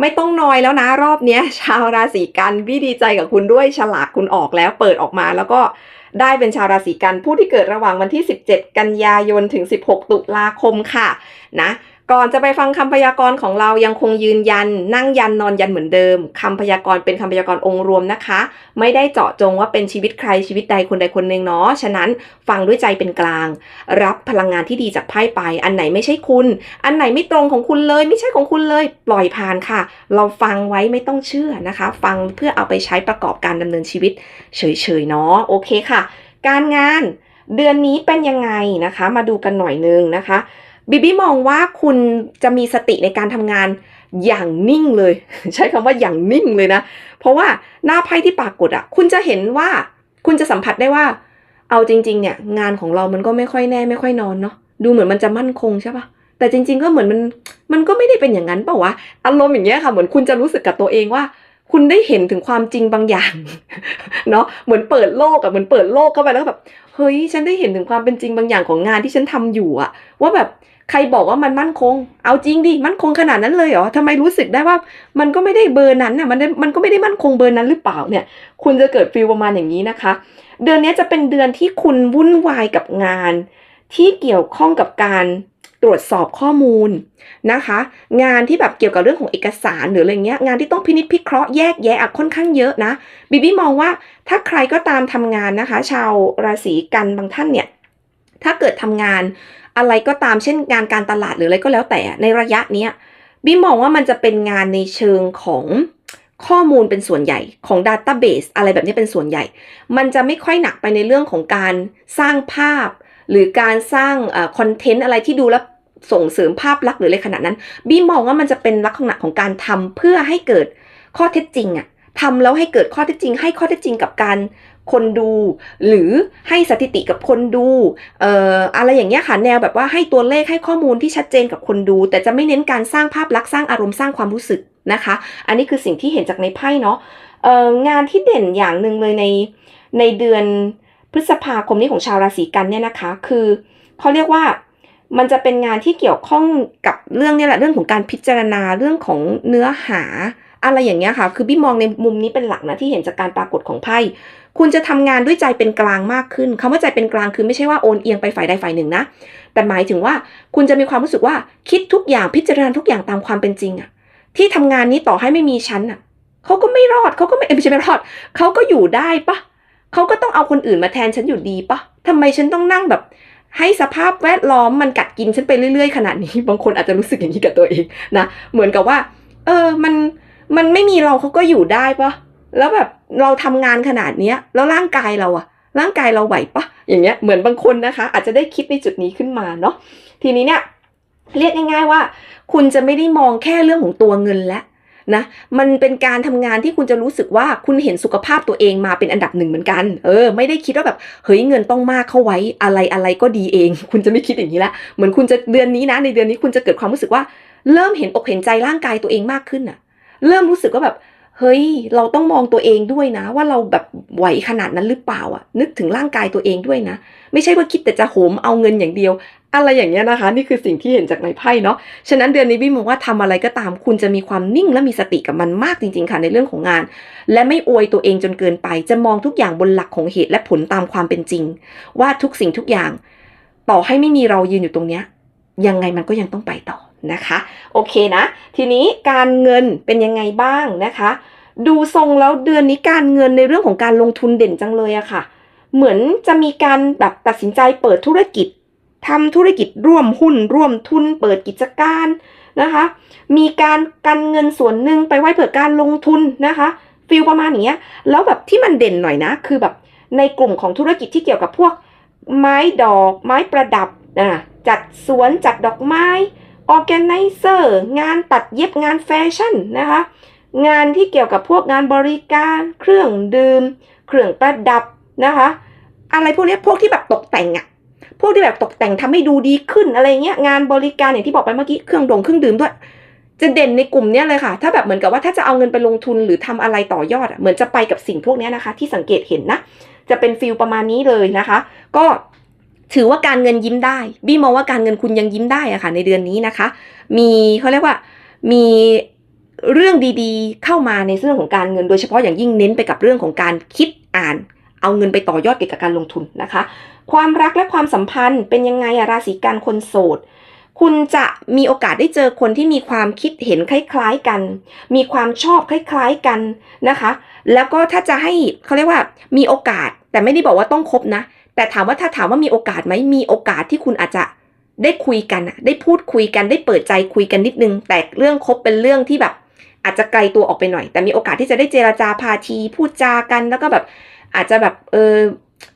ไม่ต้องนอยแล้วนะรอบนี้ชาวราศีกันพี่ดีใจกับคุณด้วยฉลากคุณออกแล้วเปิดออกมาแล้วก็ได้เป็นชาวราศีกันผู้ที่เกิดระหว่างวันที่ 17 กันยายนถึง 16 ตุลาคมค่ะนะ ก่อนจะไปฟังคำพยากรณ์ของเรายังคงยืนยัน นั่งยันนอนยันเหมือนเดิมคำพยากรณ์เป็นคำพยากรณ์องค์รวมนะคะ ไม่ได้เจาะจงว่าเป็นชีวิตใครชีวิตใดคนใดคนหนึ่งเนาะฉะนั้นฟังด้วยใจเป็นกลาง รับพลังงานที่ดีจากไพ่ไป อันไหนไม่ใช่คุณ อันไหนไม่ตรงของคุณเลย ไม่ใช่ของคุณเลย ปล่อยผ่านค่ะ เราฟังไว้ไม่ต้องเชื่อนะคะ ฟังเพื่อเอาไปใช้ประกอบการดำเนินชีวิต เฉยๆเนาะโอเคค่ะ การงานเดือนนี้เป็นยังไงนะคะ มาดูกันหน่อยนึงนะคะ บิบี้มองว่าคุณจะมีสติในการทำงานอย่างนิ่งเลย ใช้คำว่าอย่างนิ่งเลยนะ เพราะว่าหน้าไพ่ที่ปรากฏอะคุณจะเห็นว่าคุณจะสัมผัสได้ว่า เอาจริง ๆ เนี่ย งานของเรามันก็ไม่ค่อยแน่ไม่ค่อยนอนเนาะดูเหมือนมันจะมั่นคงใช่ปะแต่จริง ๆ ก็เหมือนมันมันก็ไม่ได้เป็นอย่างนั้นเปล่าวะอารมณ์อย่างเงี้ยค่ะเหมือนคุณจะรู้สึกกับตัวเองว่า คุณได้เห็นถึงความจริงบางอย่าง เนาะเหมือนเปิดโลกอะเหมือนเปิดโลกเข้าไปแล้วแบบเฮ้ยฉันได้เห็นถึงความเป็นจริงบางอย่างของงานที่ฉันทำอยู่อะว่าแบบใครบอกว่ามันมั่นคง เอาจริงดิ มั่นคงขนาดนั้นเลยเหรอทำไมรู้สึกได้ว่า มันก็ไม่ได้เบอร์นั้นน่ะ มันมันก็ไม่ได้มั่นคงเบอร์นั้นหรือเปล่าเนี่ย คุณจะเกิดฟีลประมาณอย่างนี้นะคะ เดือนนี้จะเป็นเดือนที่คุณวุ่นวายกับงาน ที่เกี่ยวข้องกับการ ตรวจสอบข้อมูลนะคะ งานที่แบบเกี่ยวกับเรื่องของเอกสารหรืออะไรเงี้ยงานที่ต้องพินิจพิเคราะห์แยกแยะค่อนข้างเยอะนะบิบี้มองว่าถ้าใครก็ตามทำงานนะคะ ชาวราศีกันบางท่านเนี่ยถ้าเกิดทำงานอะไรก็ตามเช่นงานการตลาดหรืออะไรก็แล้วแต่ในระยะเนี้ยบิมองว่ามันจะเป็นงานในเชิงของข้อมูลเป็นส่วนใหญ่ของ Database อะไรแบบนี้เป็นส่วนใหญ่ มันจะไม่ค่อยหนักไปในเรื่องของการสร้างภาพ หรือการสร้างคอนเทนต์อะไรที่ดูแล้ว ส่งเสริมภาพลักษณ์หรืออะไรขนาดนั้น บีมองว่ามันจะเป็นลักษณะของการทำเพื่อให้เกิดข้อเท็จจริงอะทำแล้วให้เกิดข้อเท็จจริง ให้ข้อเท็จจริงกับการคนดู หรือให้สถิติกับคนดูเอ่ออะไรอย่างเงี้ยค่ะแนวแบบว่าให้ตัวเลขให้ข้อมูลที่ชัดเจนกับคนดู แต่จะไม่เน้นการสร้างภาพลักษณ์สร้างอารมณ์สร้างความรู้สึกนะคะ อันนี้คือสิ่งที่เห็นจากในไพ่เนาะเอ่องานที่เด่นอย่างหนึ่งเลยในในเดือนพฤษภาคมนี้ของชาวราศีกันเนี่ยนะคะ คือเขาเรียกว่า มันจะเป็นงานที่เกี่ยวข้องกับเรื่องนี้แหละเรื่องของการพิจารณาเรื่องของเนื้อหาอะไรอย่างเงี้ยค่ะ คือพี่มองในมุมนี้เป็นหลักนะที่เห็นจากการปรากฏของไพ่ คุณจะทำงานด้วยใจเป็นกลางมากขึ้นคำว่าใจเป็นกลางคือไม่ใช่ว่าโอนเอียงไปฝ่ายใดฝ่ายหนึ่งนะ แต่หมายถึงว่าคุณจะมีความรู้สึกว่าคิดทุกอย่างพิจารณาทุกอย่างตามความเป็นจริงอะที่ทำงานนี้ต่อให้ไม่มีฉันอะเขาก็ไม่รอดเขาก็ไม่ไม่ใช่ไม่รอดเขาก็อยู่ได้ปะเขาก็ต้องเอาคนอื่นมาแทนฉันอยู่ดีปะทำไมฉันต้องนั่งแบบ ให้สภาพแวดล้อมมันกัดกินฉันไปเรื่อยๆขนาดนี้ บางคนอาจจะรู้สึกอย่างนี้กับตัวเองนะเหมือนกับว่า เออมันมันไม่มีเราเขาก็อยู่ได้ปะแล้วแบบเราทำงานขนาดเนี้ย แล้วร่างกายเราอะร่างกายเราไหวปะอย่างเงี้ยเหมือนบางคนนะคะ อาจจะได้คิดในจุดนี้ขึ้นมาเนาะทีนี้เนี่ยเรียกง่าย ๆว่า คุณจะไม่ได้มองแค่เรื่องของตัวเงินแล้ว นะมันเป็นการทำงานที่คุณจะรู้สึกว่าคุณเห็นสุขภาพตัวเองมาเป็นอันดับหนึ่งเหมือนกัน เออ ไม่ได้คิดว่าแบบเฮ้ยเงินต้องมากเข้าไว้อะไรอะไรก็ดีเอง คุณจะไม่คิดอย่างนี้ละเหมือนคุณจะเดือนนี้นะ ในเดือนนี้คุณจะเกิดความรู้สึกว่า เริ่มเห็นอกเห็นใจร่างกายตัวเองมากขึ้นอะเริ่มรู้สึกว่าแบบเฮ้ย เราต้องมองตัวเองด้วยนะ ว่าเราแบบไหวขนาดนั้นหรือเปล่าอะนึกถึงร่างกายตัวเองด้วยนะ ไม่ใช่ว่าคิดแต่จะโหมเอาเงินอย่างเดียว อะไรอย่างเงี้ยนะคะ นี่คือสิ่งที่เห็นจากในไพ่เนาะฉะนั้นเดือนนี้พี่มองว่าทำอะไรก็ตามคุณจะมีความนิ่งและมีสติกับมันมากจริง ๆ ค่ะในเรื่องของงาน และไม่อวยตัวเองจนเกินไป จะมองทุกอย่างบนหลักของเหตุและผลตามความเป็นจริง ว่าทุกสิ่งทุกอย่าง ต่อให้ไม่มีเรายืนอยู่ตรงเนี้ยยังไงมันก็ยังต้องไปต่อนะคะ โอเคนะ ทีนี้การเงินเป็นยังไงบ้างนะคะ ดูทรงแล้วเดือนนี้การเงินในเรื่องของการลงทุนเด่นจังเลยอะค่ะ เหมือนจะมีการแบบตัดสินใจเปิดธุรกิจ ทำธุรกิจร่วมหุ้น ร่วมทุนเปิดกิจการนะคะ มีการกันเงินส่วนหนึ่งไปไว้เผื่อการลงทุนนะคะฟิลประมาณอย่างเงี้แล้วแบบที่มันเด่นหน่อยนะ คือแบบในกลุ่มของธุรกิจที่เกี่ยวกับพวกไม้ดอก ไม้ประดับอะจัดสวนจัดดอกไม้ออแกไนเซอร์งานตัดเย็บงานแฟชั่นนะคะ งานที่เกี่ยวกับพวกงานบริการ เครื่องดื่ม เครื่องประดับนะคะ อะไรพวกนี้พวกที่แบบตกแต่งอะ วกที่แบบตกแต่งทำให้ดูดีขึ้นอะไรเงี้ยงานบริการอย่างที่บอกไปเมื่อกี้เครื่องดงเครื่องดื่มด้วย จะเด่นในกลุ่มเนี้ยเลยค่ะ ถ้าแบบเหมือนกับว่าถ้าจะเอาเงินไปลงทุนหรือทำอะไรต่อยอดอะเหมือนจะไปกับสิ่งพวกนี้นะคะ ที่สังเกตเห็นนะ จะเป็นฟิลประมาณนี้เลยนะคะ ก็ถือว่าการเงินยิ้มได้บี้มองว่าการเงินคุณยังยิ้มได้อะค่ะ ในเดือนนี้นะคะ มีเขาเรียกว่ามีเรื่องดีๆ เข้ามาในเรื่องของการเงินโดยเฉพาะอย่างยิ่งเน้นไปกับเรื่องของการคิดอ่าน เอาเงินไปต่อยอดเกี่ยวกับการลงทุนนะคะ ความรักและความสัมพันธ์เป็นยังไงอะราศีกันคนโสด คุณจะมีโอกาสได้เจอคนที่มีความคิดเห็นคล้ายๆกัน มีความชอบคล้ายๆกันนะคะ แล้วก็ถ้าจะให้เขาเรียกว่ามีโอกาสแต่ไม่ได้บอกว่าต้องคบนะ แต่ถามว่าถ้าถามว่ามีโอกาสไหมมีโอกาสที่คุณอาจจะได้คุยกันได้พูดคุยกันได้เปิดใจคุยกันนิดนึง แต่เรื่องคบเป็นเรื่องที่แบบอาจจะไกลตัวออกไปหน่อย แต่มีโอกาสที่จะได้เจราจาพาทีพูดจากันแล้วก็แบบ อาจจะแบบเออ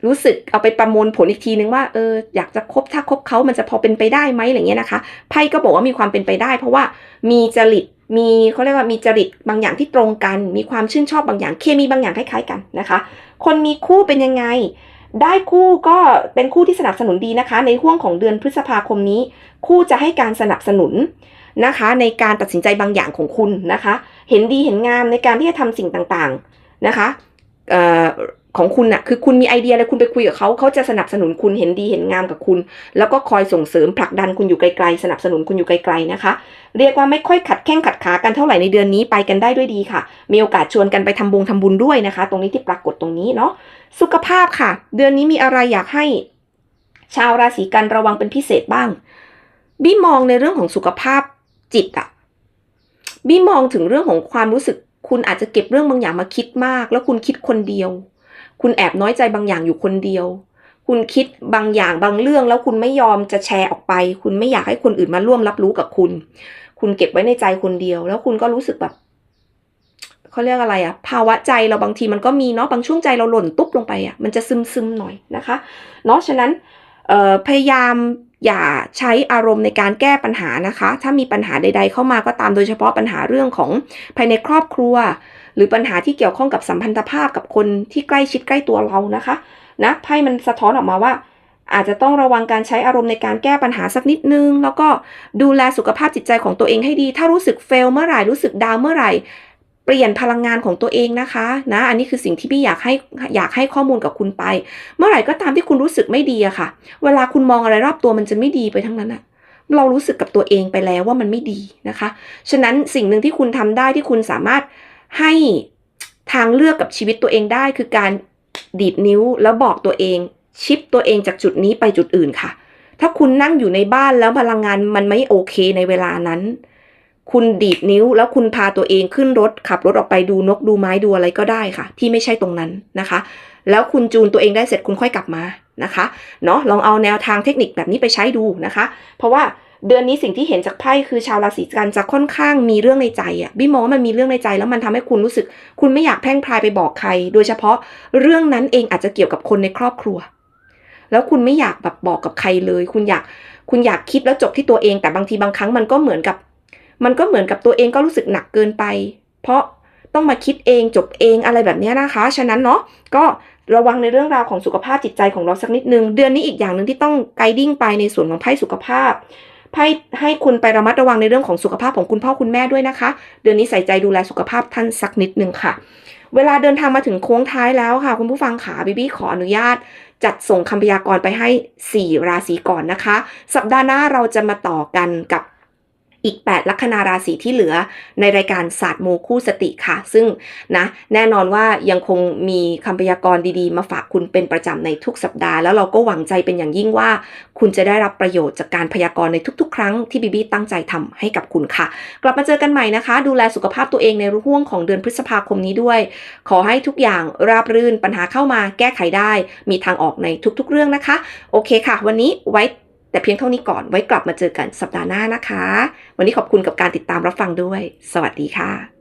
รู้สึกเอาไปประมวลผลอีกทีนึงว่าเอออยากจะคบถ้าคบเขามันจะพอเป็นไปได้ไหมอะไรเงี้ยนะคะไพ่ก็บอกว่ามีความเป็นไปได้ เพราะว่ามีจริตมีเขาเรียกว่ามีจริตบางอย่างที่ตรงกัน มีความชื่นชอบบางอย่างเคมีบางอย่างคล้ายๆกันนะคะ คนมีคู่เป็นยังไง ได้คู่ก็เป็นคู่ที่สนับสนุนดีนะคะ ในห่วงของเดือนพฤษภาคมนี้ คู่จะให้การสนับสนุนนะคะ ในการตัดสินใจบางอย่างของคุณนะคะ เห็นดีเห็นงามในการที่จะทำสิ่งต่างๆนะคะเอ่อ ของคุณน่ะคือคุณมีไอเดียอะไรคุณไปคุยกับเขาเขาจะสนับสนุนคุณเห็นดีเห็นงามกับคุณ แล้วก็คอยส่งเสริมผลักดันคุณอยู่ไกลๆ สนับสนุนคุณอยู่ไกลๆนะคะ เรียกว่าไม่ค่อยขัดแข้งขัดขากันเท่าไหร่ในเดือนนี้ไปกันได้ด้วยดีค่ะ มีโอกาสชวนกันไปทำบุญทำบุญด้วยนะคะ ตรงนี้ที่ปรากฏตรงนี้เนาะสุขภาพค่ะ เดือนนี้มีอะไรอยากให้ ชาวราศีกันระวังเป็นพิเศษบ้างบี้มองในเรื่องของสุขภาพจิตอะบี้มองถึงเรื่องของความรู้สึก คุณอาจจะเก็บเรื่องบางอย่างมาคิดมาก แล้วคุณคิดคนเดียว คุณแอบน้อยใจบางอย่างอยู่คนเดียว คุณคิดบางอย่างบางเรื่องแล้วคุณไม่ยอมจะแชร์ออกไป คุณไม่อยากให้คนอื่นมาร่วมรับรู้กับคุณ คุณเก็บไว้ในใจคนเดียว แล้วคุณก็รู้สึกแบบเขาเรียกอะไรอะภาวะใจเราบางทีมันก็มีเนาะบางช่วงใจเราหล่นตุ๊บลงไปอะมันจะซึมซึมหน่อยนะคะ เนาะฉะนั้นพยายาม อย่าใช้อารมณ์ในการแก้ปัญหานะคะ ถ้ามีปัญหาใด ๆ เข้ามาก็ตามโดยเฉพาะปัญหาเรื่องของภายในครอบครัว หรือปัญหาที่เกี่ยวข้องกับสัมพันธภาพกับคนที่ใกล้ชิดใกล้ตัวเรานะคะนะไพ่มันสะท้อนออกมาว่า อาจจะต้องระวังการใช้อารมณ์ในการแก้ปัญหาสักนิดนึง แล้วก็ดูแลสุขภาพจิตใจของตัวเองให้ดี ถ้ารู้สึกเฟลเมื่อไหร่รู้สึกดาวเมื่อไหร่ เปลี่ยนพลังงานของตัวเองนะคะนะอันนี้คือสิ่งที่พี่อยากให้อยากให้ข้อมูลกับคุณไป เมื่อไหร่ก็ตามที่คุณรู้สึกไม่ดีอะค่ะ เวลาคุณมองอะไรรอบตัวมันจะไม่ดีไปทั้งนั้นอะเรารู้สึกกับตัวเองไปแล้วว่ามันไม่ดีนะคะ ฉะนั้นสิ่งหนึ่งที่คุณทำได้ที่คุณสามารถให้ทางเลือกกับชีวิตตัวเองได้ คือการดีดนิ้วแล้วบอกตัวเอง ชิปตัวเองจากจุดนี้ไปจุดอื่นค่ะ ถ้าคุณนั่งอยู่ในบ้านแล้วพลังงานมันไม่โอเคในเวลานั้น คุณดีดนิ้วแล้วคุณพาตัวเองขึ้นรถ ขับรถออกไปดูนกดูไม้ดูอะไรก็ได้ค่ะ ที่ไม่ใช่ตรงนั้นนะคะ แล้วคุณจูนตัวเองได้เสร็จคุณค่อยกลับมานะคะเนาะลองเอาแนวทางเทคนิคแบบนี้ไปใช้ดูนะคะ เพราะว่าเดือนนี้สิ่งที่เห็นจากไพ่คือชาวราศีกันจะค่อนข้างมีเรื่องในใจอะบี้มองว่ามันมีเรื่องในใจแล้วมันทำให้คุณรู้สึก คุณไม่อยากแพ่งพรายไปบอกใคร โดยเฉพาะเรื่องนั้นเองอาจจะเกี่ยวกับคนในครอบครัว แล้วคุณไม่อยากแบบบอกกับใครเลย คุณอยากคุณอยากคิดแล้วจบที่ตัวเอง แต่บางทีบางครั้งมันก็เหมือนกับ มันก็เหมือนกับตัวเองก็รู้สึกหนักเกินไป เพราะต้องมาคิดเองจบเองอะไรแบบนี้นะคะ ฉะนั้นเนาะก็ระวังในเรื่องราวของสุขภาพจิตใจของเราสักนิดนึง เดือนนี้อีกอย่างหนึ่งที่ต้องไกดิ้งไปในส่วนของไพ่สุขภาพไพ่ให้คุณไประมัดระวังในเรื่องของสุขภาพของคุณพ่อคุณแม่ด้วยนะคะ เดือนนี้ใส่ใจดูแลสุขภาพท่านสักนิดนึงค่ะ เวลาเดินทางมาถึงโค้งท้ายแล้วค่ะ คุณผู้ฟังขาบิบี้ขออนุญาต จัดส่งคำพยากรณ์ไปให้ 4 ราศีก่อนนะคะ สัปดาห์หน้าเราจะมาต่อกันกับ อีก 8 ลัคนาราศีที่เหลือในรายการศาสตร์มูคู่สติค่ะ ซึ่งนะแน่นอนว่ายังคงมีคำพยากรณ์ดีๆ มาฝากคุณเป็นประจำในทุกสัปดาห์ แล้วเราก็หวังใจเป็นอย่างยิ่งว่า คุณจะได้รับประโยชน์จากการพยากรณ์ในทุกๆ ครั้งที่บิบี้ตั้งใจทำให้กับคุณค่ะ กลับมาเจอกันใหม่นะคะ ดูแลสุขภาพตัวเองในห่วงของเดือนพฤษภาคมนี้ด้วย ขอให้ทุกอย่างราบรื่นปัญหาเข้ามาแก้ไขได้ มีทางออกในทุกๆ เรื่องนะคะ โอเคค่ะ วันนี้ไว้ แต่เพียงเท่านี้ก่อนไว้กลับมาเจอกันสัปดาห์หน้านะคะ วันนี้ขอบคุณกับการติดตามรับฟังด้วย สวัสดีค่ะ